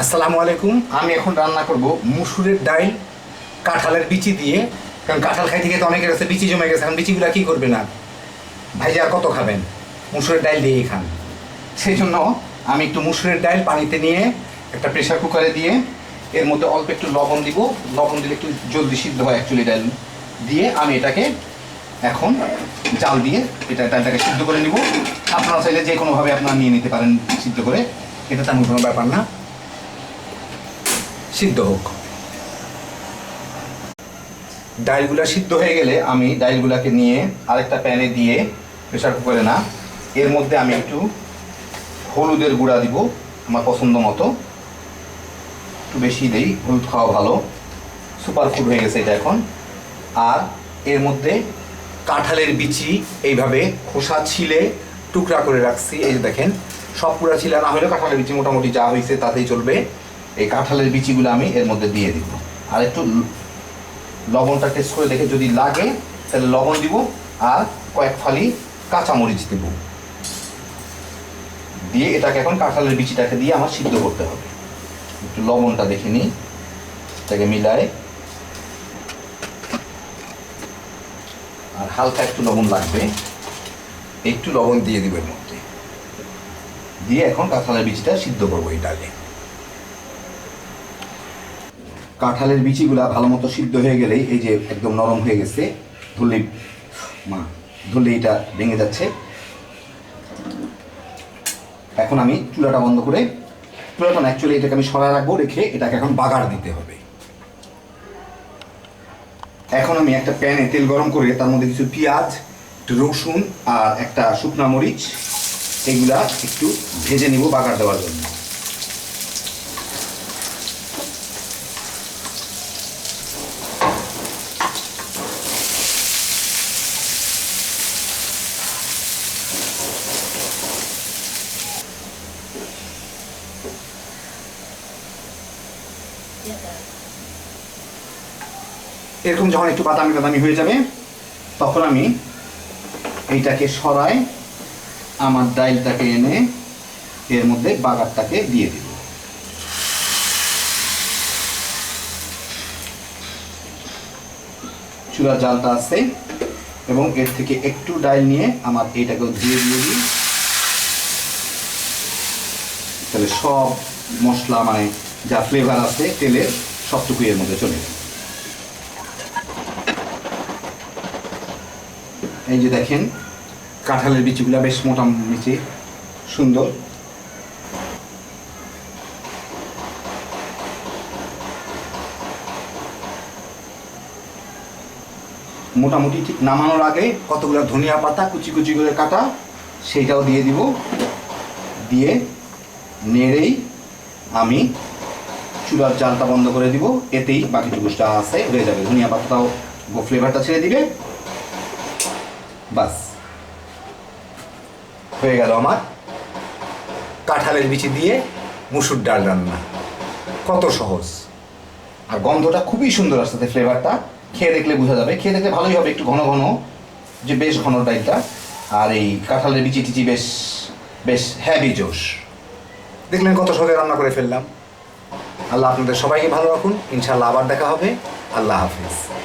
আসসালামু আলাইকুম। আমি এখন রান্না করব মুসুরের ডাল কাঁঠালের বিচি দিয়ে। কারণ কাঁঠাল খাইতে খেতে অনেকের কাছে বিচি জমে গেছে, এখন বিচিগুলা কী করবে না? ভাই আর কত খাবেন? মুসুরের ডাল দিয়েই খান। সেই জন্য আমি একটু মুসুরের ডাল পানিতে নিয়ে একটা প্রেসার কুকারে দিয়ে এর মধ্যে অল্প একটু লবণ দিব। লবণ দিলে একটু জলদি সিদ্ধ হয় অ্যাকচুয়ালি ডাল দিয়ে আমি এটাকে এখন জাল দিয়ে এটা ডালটাকে সিদ্ধ করে নিব। আপনারা চাইলে যে কোনোভাবে আপনারা নিয়ে নিতে পারেন সিদ্ধ করে। এটা তেমন কোনো ব্যাপার না। সিদ্ধ হোক। ডালগুলা সিদ্ধ হয়ে গেলে আমি ডালগুলাকে নিয়ে আরেকটা প্যানে দিয়ে প্রেশার কুকারে না, এর মধ্যে আমি একটু হলুদের গুঁড়া দিব আমার পছন্দ মতো। একটু বেশি দেই, হলুদ খাওয়া ভালো। সুপার ফুড হয়ে গেছে এটা এখন। আর এর মধ্যে কাঁঠালের বিচি এইভাবে খোসা ছিলে টুকরা করে রাখছি, এই দেখেন। সব পুরা ছিলা না হলেও কাঁঠালের বিচি মোটামুটি যা হয়েছে তাতেই চলবে। এই কাঁঠালের বিচিগুলো আমি এর মধ্যে দিয়ে দিব। আর একটু লবণটা টেস্ট করে দেখে যদি লাগে, তাহলে লবণ দিব আর কয়েক ফালি কাঁচামরিচ দিব। দিয়ে এটাকে এখন কাঁঠালের বিচিটাকে দিয়ে আমার সিদ্ধ করতে হবে। একটু লবণটা দেখে নিই। এটাকে মিলায় আর হালকা একটু লবণ লাগবে। একটু লবণ দিয়ে দিব এর মধ্যে। দিয়ে এখন কাঁঠালের বিচিটা সিদ্ধ করব ডালে। কাঁঠালের বিচিগুলা ভালো মতো সিদ্ধ হয়ে গেলেই এই যে একদম নরম হয়ে গেছে ধরলে মা ধরলে এটা ভেঙে যাচ্ছে। এখন আমি চুলাটা বন্ধ করে, চুলাটা অ্যাকচুয়ালি এটাকে আমি সরায় রাখব, রেখে এটাকে এখন বাগার দিতে হবে। এখন আমি একটা প্যানে তেল গরম করে, তার মধ্যে কিছু পেঁয়াজ রসুন আর একটা শুকনা মরিচ, এগুলা একটু ভেজে নিব বাগার দেওয়ার জন্য। এরকম যখন একটু বাদামি বাদামি হয়ে যাবে, তখন আমি এইটাকে সরাই, আমার ডাইলটাকে এনে এর মধ্যে বাগারটাকে দিয়ে দিব। চুলার জালটা আছে, এবং এর থেকে একটু ডাইল নিয়ে আমার এইটাকেও দিয়ে দিয়ে দিই। তাহলে সব মশলা মানে যা ফ্লেভার আছে, তেলের সবটুকু এর মধ্যে চলে এই যে দেখেন, কাঁঠালের বিচিগুলো বেশ মোটা বিচি সুন্দর। মোটামুটি ঠিক নামানোর আগে কতগুলো ধনিয়া পাতা কুচি কুচি করে কাটা, সেইটাও দিয়ে দিব। দিয়ে নেড়েই আমি চুলার জালটা বন্ধ করে দিব, এতেই বাকিটুকু যা আছে, হয়ে যাবে। ধনিয়া পাতাটাও ফ্লেভারটা ছেড়ে দিবে। বাস। হয়ে গেল আমার কাঁঠালের বিচি দিয়ে মুসুর ডাল রান্না। কত সহজ। আর গন্ধটা খুবই সুন্দর আসছে ফ্লেভারটা খেয়ে দেখলে বোঝা যাবে। খেয়ে দেখলে ভালোই হবে একটু ঘন ঘন, যে বেশ ঘন ডাইলটা আর এই কাঁঠালের বিচি টিচি বেশ বেশ হ্যাভি জোশ। দেখলেন কত সহজে রান্না করে ফেললাম। আল্লাহ আপনাদের সবাইকে ভালো রাখুন। ইনশাল্লাহ আবার দেখা হবে। আল্লাহ হাফিজ।